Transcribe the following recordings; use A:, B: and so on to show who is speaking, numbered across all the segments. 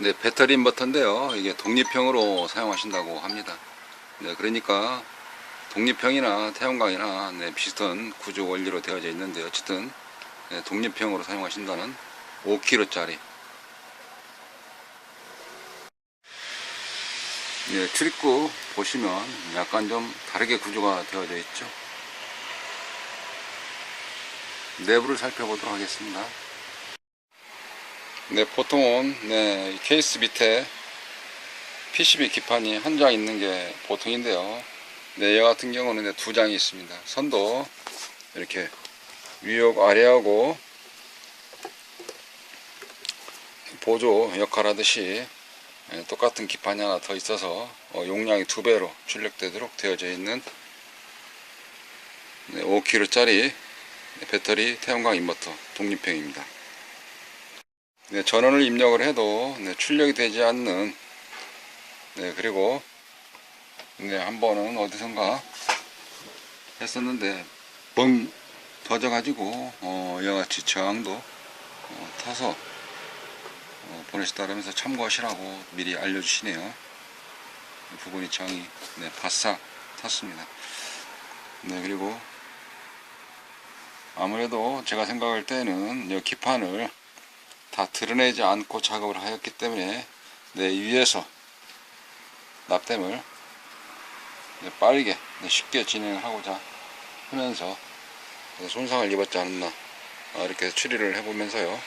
A: 네, 배터리 인버터인데요. 이게 독립형으로 사용하신다고 합니다. 네, 그러니까 독립형이나 태양광이나 네, 비슷한 구조 원리로 되어져 있는데 어쨌든 네, 독립형으로 사용하신다는 5kg짜리 네, 출입구 보시면 약간 좀 다르게 구조가 되어져 있죠. 내부를 살펴보도록 하겠습니다. 네, 보통은 네, 이 케이스 밑에 PCB 기판이 한 장 있는 게 보통인데요. 네, 얘 같은 경우는 네, 두 장이 있습니다. 선도 이렇게 위하고 아래하고 보조 역할하듯이 예, 똑같은 기판이 하나 더 있어서 어, 용량이 두 배로 출력되도록 되어져 있는 5kg짜리 배터리 태양광 인버터 독립형입니다. 네, 전원을 입력을 해도 네, 출력이 되지 않는 네, 그리고 네, 한 번은 어디선가 했었는데 뻥 터져가지고 어, 이와 같이 저항도 어, 타서 어, 보내시다라면서 참고하시라고 미리 알려주시네요. 이 부분이 저항이 네, 바싹 탔습니다. 네 그리고 아무래도 제가 생각할 때는 이 기판을 다 드러내지 않고 작업을 하였기 때문에 네, 위에서 납땜을 네, 빠르게 네, 쉽게 진행을 하고자 하면서 네, 손상을 입었지 않았나 어, 이렇게 추리를 해보면서요.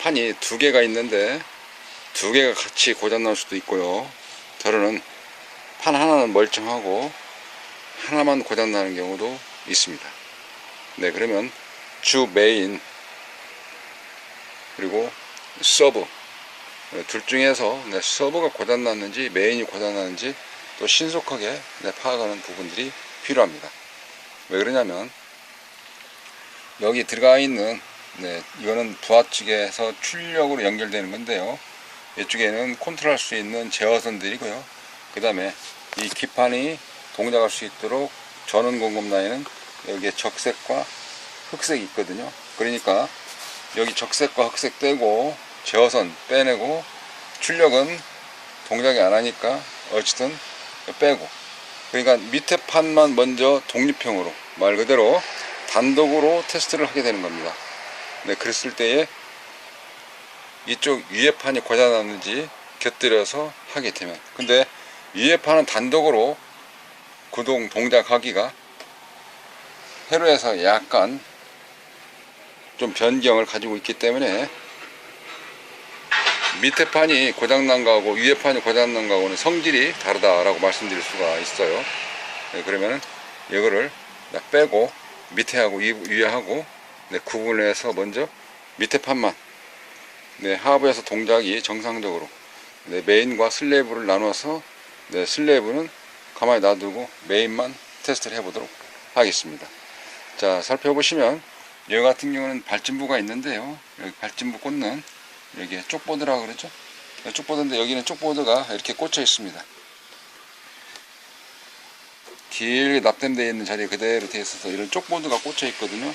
A: 판이 두 개가 있는데 두 개가 같이 고장 날 수도 있고요. 다루는 판 하나는 멀쩡하고 하나만 고장 나는 경우도 있습니다. 네 그러면 주 메인 그리고 서브. 네, 둘 중에서 네, 서버가 고장났는지 메인이 고장났는지 또 신속하게 네, 파악하는 부분들이 필요합니다. 왜 그러냐면 여기 들어가 있는 네, 이거는 부하 측에서 출력으로 연결되는 건데요. 이쪽에는 컨트롤할 수 있는 제어선들이고요. 그 다음에 이 기판이 동작할 수 있도록 전원 공급 라인은 여기에 적색과 흑색이 있거든요. 그러니까 여기 적색과 흑색 떼고 제어선 빼내고 출력은 동작이 안 하니까 어쨌든 빼고. 그러니까 밑에 판만 먼저 독립형으로 말 그대로 단독으로 테스트를 하게 되는 겁니다. 네, 그랬을 때에 이쪽 위에 판이 고장났는지 곁들여서 하게 되면. 근데 위에 판은 단독으로 구동 동작하기가 회로에서 약간 좀 변경을 가지고 있기 때문에 밑에 판이 고장난 거하고 위에 판이 고장난 거하고는 성질이 다르다라고 말씀드릴 수가 있어요. 네, 그러면 이거를 빼고 밑에 하고 위에 하고 네, 구분해서 먼저 밑에 판만 네, 하부에서 동작이 정상적으로 네, 메인과 슬래브를 나눠서 네, 슬래브는 가만히 놔두고 메인만 테스트를 해보도록 하겠습니다. 자 살펴보시면 여기 같은 경우는 발진부가 있는데요. 여기 발진부 꽂는 여기에 쪽보드라고 그러죠. 쪽보드인데 여기는 쪽보드가 이렇게 꽂혀 있습니다. 길게 납땜되어 있는 자리에 그대로 되어 있어서 이런 쪽보드가 꽂혀 있거든요.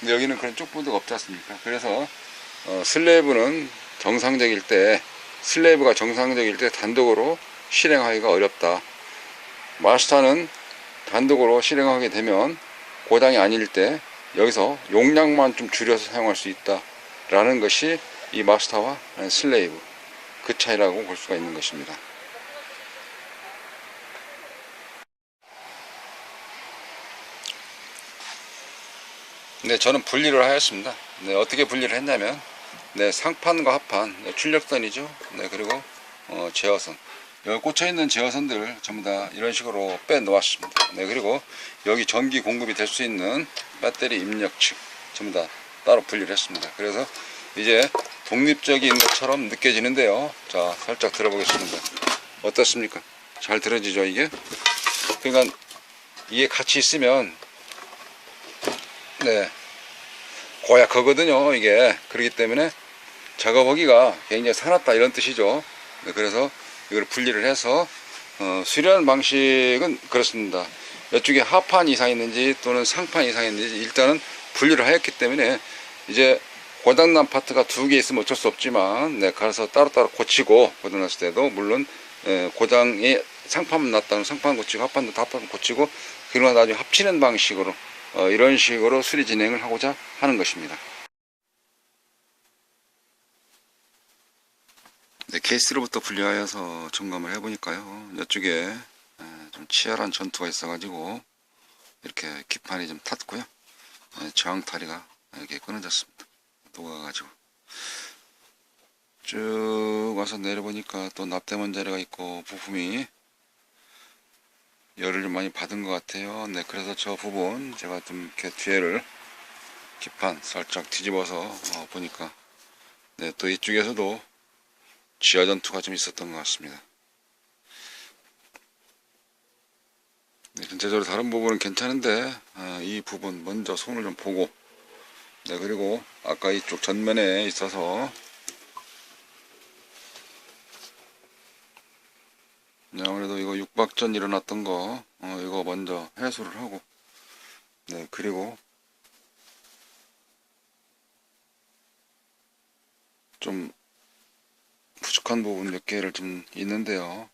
A: 근데 여기는 그런 쪽보드가 없지 않습니까? 그래서 어, 슬래브는 정상적일 때 슬래브가 정상적일 때 단독으로 실행하기가 어렵다. 마스터는 단독으로 실행하게 되면 고장이 아닐 때 여기서 용량만 좀 줄여서 사용할 수 있다 라는 것이 이 마스터와 슬레이브 그 차이라고 볼 수가 있는 것입니다. 네 저는 분리를 하였습니다. 네, 어떻게 분리를 했냐면 네, 상판과 하판 네, 출력선이죠. 네, 그리고 어, 제어선 여기 꽂혀 있는 제어선들 전부 다 이런 식으로 빼 놓았습니다. 네, 그리고 여기 전기 공급이 될 수 있는 배터리 입력측 전부 다 따로 분리를 했습니다. 그래서 이제 독립적인 것처럼 느껴지는데요. 자, 살짝 들어보겠습니다. 어떻습니까? 잘 들어지죠, 이게? 그러니까 이게 같이 있으면 네, 고약하거든요, 이게. 그렇기 때문에 작업하기가 굉장히 사납다 이런 뜻이죠. 네, 그래서 이걸 분리를 해서 어, 수리하는 방식은 그렇습니다. 이쪽에 하판 이상 있는지 또는 상판 이상 있는지 일단은 분리를 하였기 때문에 이제 고장난 파트가 두 개 있으면 어쩔 수 없지만, 네, 가서 따로따로 고치고, 고장났을 때도, 물론, 예, 고장이 상판 났다면 상판 고치고, 합판도 다 합판 고치고, 그리고 나중에 합치는 방식으로, 어, 이런 식으로 수리 진행을 하고자 하는 것입니다. 네, 케이스로부터 분리하여서 점검을 해보니까요. 이쪽에 에, 좀 치열한 전투가 있어가지고 이렇게 기판이 좀 탔고요. 에, 저항타리가 이렇게 끊어졌습니다. 녹아가지고 쭉 와서 내려보니까 또 납땜원 자리가 있고 부품이 열을 좀 많이 받은 것 같아요. 네, 그래서 저 부분 제가 좀 이렇게 뒤에를 기판 살짝 뒤집어서 어, 보니까 네, 또 이쪽에서도 지하 전투가 좀 있었던 것 같습니다. 네, 전체적으로 다른 부분은 괜찮은데 아, 이 부분 먼저 손을 좀 보고 네 그리고 아까 이쪽 전면에 있어서 네, 아무래도 이거 육박전 일어났던 거 어, 이거 먼저 해소를 하고 네 그리고 좀 부족한 부분 몇 개를 좀 있는데요.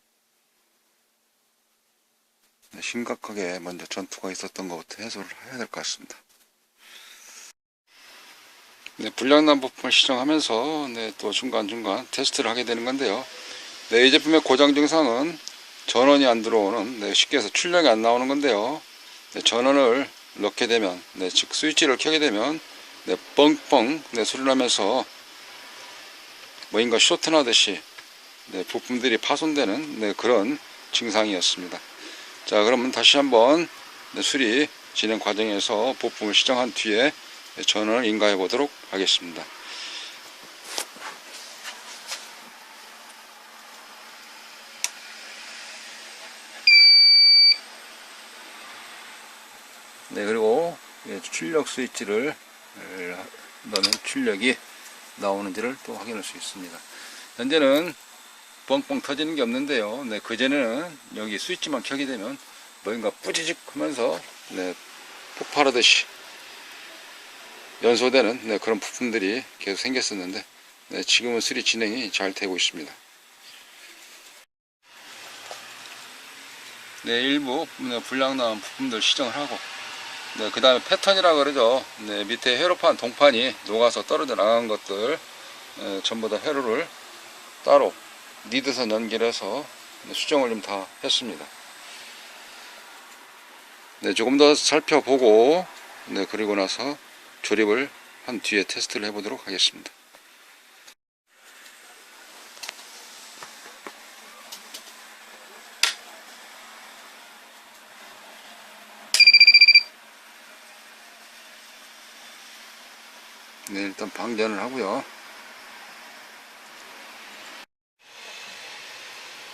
A: 네, 심각하게 먼저 전투가 있었던 것부터 해소를 해야 될 것 같습니다. 네, 불량난 부품을 시정하면서 네, 또 중간중간 테스트를 하게 되는 건데요. 네, 이 제품의 고장 증상은 전원이 안 들어오는 네, 쉽게 해서 출력이 안 나오는 건데요. 네, 전원을 넣게 되면 네, 즉 스위치를 켜게 되면 네, 뻥뻥 네, 소리 나면서 뭐인가 쇼트 나듯이 네, 부품들이 파손되는 네, 그런 증상이었습니다. 자 그러면 다시 한번 네, 수리 진행 과정에서 부품을 시정한 뒤에 네, 전원을 인가해 보도록 하겠습니다. 네 그리고 예, 출력 스위치를 넣으면 출력이 나오는지를 또 확인할 수 있습니다. 현재는 뻥뻥 터지는 게 없는데요. 네, 그전에는 여기 스위치만 켜게 되면 뭔가 뿌지직 하면서 네, 폭발하듯이 연소되는 네, 그런 부품들이 계속 생겼었는데 네, 지금은 수리 진행이 잘 되고 있습니다. 네, 일부 네, 불량난 부품들 시정을 하고 네, 그 다음에 패턴이라 그러죠. 네, 밑에 회로판 동판이 녹아서 떨어져 나간 것들 에, 전부 다 회로를 따로 니드선 연결해서 네, 수정을 좀 다 했습니다. 네, 조금 더 살펴보고 네, 그리고 나서 조립을 한 뒤에 테스트를 해보도록 하겠습니다. 네, 일단 방전을 하고요.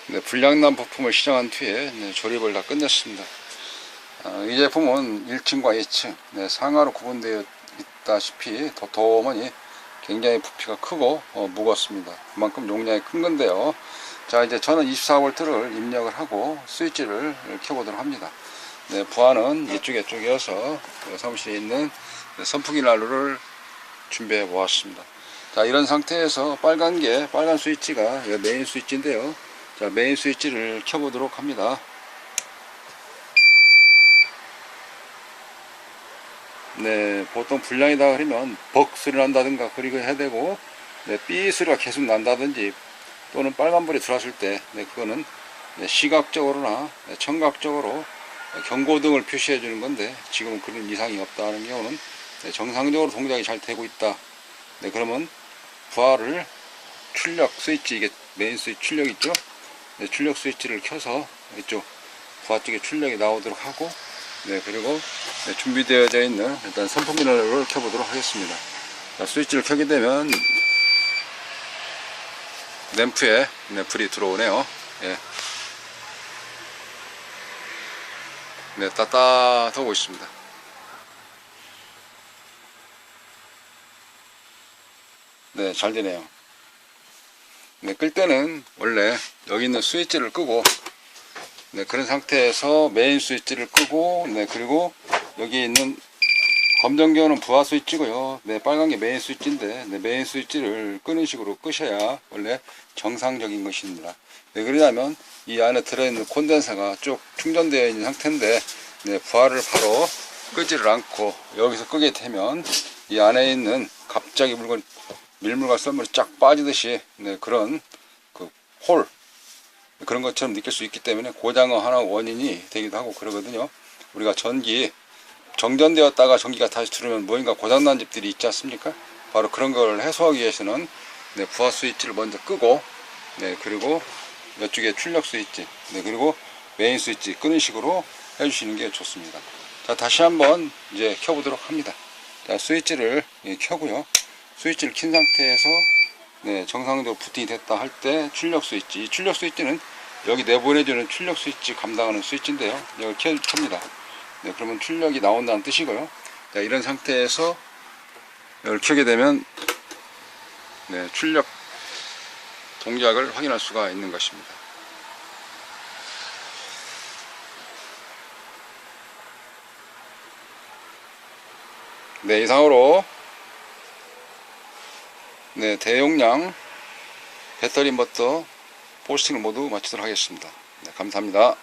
A: 네, 불량난 부품을 시정한 뒤에 네, 조립을 다 끝냈습니다. 아, 이 제품은 1층과 2층 네, 상하로 구분되어 있다시피 도톰하니 굉장히 부피가 크고 어, 무겁습니다. 그만큼 용량이 큰 건데요. 자 이제 저는 24V를 입력을 하고 스위치를 켜보도록 합니다. 네, 부하는 이쪽에 쪽이어서 사무실에 있는 선풍기 난로를 준비해 보았습니다. 자, 이런 상태에서 빨간 게, 빨간 스위치가 메인 스위치인데요. 자, 메인 스위치를 켜보도록 합니다. 네, 보통 불량이다 그러면 벅 소리 난다든가 그리고 해야 되고, 네, 삐 소리가 계속 난다든지, 또는 빨간불이 들어왔을 때, 네, 그거는 네, 시각적으로나 네, 청각적으로 경고등을 표시해 주는 건데, 지금은 그런 이상이 없다는 경우는 네, 정상적으로 동작이 잘 되고 있다. 네, 그러면 부하를 출력 스위치 이게 메인 스위치 출력 있죠? 네, 출력 스위치를 켜서 이쪽 부하 쪽에 출력이 나오도록 하고 네, 그리고 네, 준비되어져 있는 일단 선풍기 난로를 켜보도록 하겠습니다. 자, 스위치를 켜게 되면 램프에 네, 불이 들어오네요. 예. 네, 따뜻하고 있습니다. 네, 잘 되네요. 네, 끌 때는 원래 여기 있는 스위치를 끄고, 네, 그런 상태에서 메인 스위치를 끄고, 네, 그리고 여기 있는 검정기어는 부하 스위치고요. 네, 빨간 게 메인 스위치인데 네, 메인 스위치를 끄는 식으로 끄셔야 원래 정상적인 것입니다. 왜 그러냐면 이 안에 들어있는 콘덴서가 쭉 충전되어 있는 상태인데 네, 부하를 바로 끄지를 않고 여기서 끄게 되면 이 안에 있는 갑자기 물건 밀물과 썰물이 쫙 빠지듯이 네, 그런 그 홀 그런 것처럼 느낄 수 있기 때문에 고장의 하나 원인이 되기도 하고 그러거든요. 우리가 전기 정전되었다가 전기가 다시 들어오면 무언가 고장난 집들이 있지 않습니까? 바로 그런 걸 해소하기 위해서는 네, 부하 스위치를 먼저 끄고 네, 그리고 이쪽에 출력 스위치 네, 그리고 메인 스위치 끄는 식으로 해주시는 게 좋습니다. 자 다시 한번 이제 켜보도록 합니다. 자 스위치를 예, 켜고요. 스위치를 킨 상태에서 네, 정상적으로 부팅이 됐다 할 때 출력 스위치 이 출력 스위치는 여기 내보내주는 출력 스위치 감당하는 스위치인데요. 이걸 켜, 켭니다. 네, 그러면 출력이 나온다는 뜻이고요. 자, 이런 상태에서 이걸 켜게 되면 네, 출력 동작을 확인할 수가 있는 것입니다. 네, 이상으로 네, 대용량 배터리 모터 포스팅을 모두 마치도록 하겠습니다. 네, 감사합니다.